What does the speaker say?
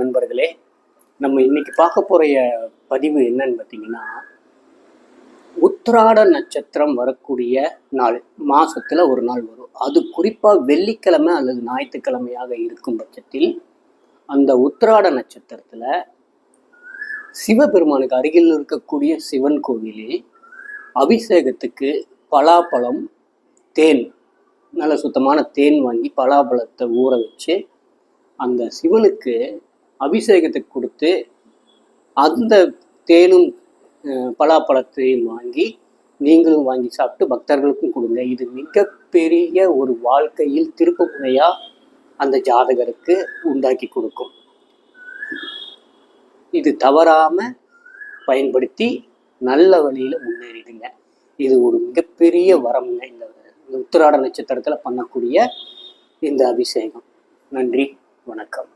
நண்பர்களே நம்ம இன்னைக்கு பார்க்க போகிற பதிவு என்னன்னு பார்த்தீங்கன்னா உத்திராட நட்சத்திரம் வரக்கூடிய நாள் மாதத்தில் ஒரு நாள் வரும். அது குறிப்பாக வெள்ளிக்கிழமை அல்லது ஞாயிற்றுக்கிழமையாக இருக்கும் பட்சத்தில் அந்த உத்திராட நட்சத்திரத்தில் சிவபெருமானுக்கு அருகில் இருக்கக்கூடிய சிவன் கோவிலில் அபிஷேகத்துக்கு பலாப்பழம் தேன் நல்ல சுத்தமான தேன் வாங்கி பலாப்பழத்தை ஊற வச்சு அந்த சிவனுக்கு அபிஷேகத்தை கொடுத்து அந்த தேனும் பலாப்பழத்தையும் வாங்கி நீங்களும் வாங்கி சாப்பிட்டு பக்தர்களுக்கும் கொடுங்க. இது மிகப்பெரிய ஒரு வாழ்க்கையில் திருப்பு முனையா அந்த ஜாதகருக்கு உண்டாக்கி கொடுக்கும். இது தவறாமல் பயன்படுத்தி நல்ல வழியில் முன்னேறிடுங்க. இது ஒரு மிகப்பெரிய வரம்ங்க இந்த இந்த உத்திராட நட்சத்திரத்தில் பண்ணக்கூடிய இந்த அபிஷேகம். நன்றி வணக்கம்.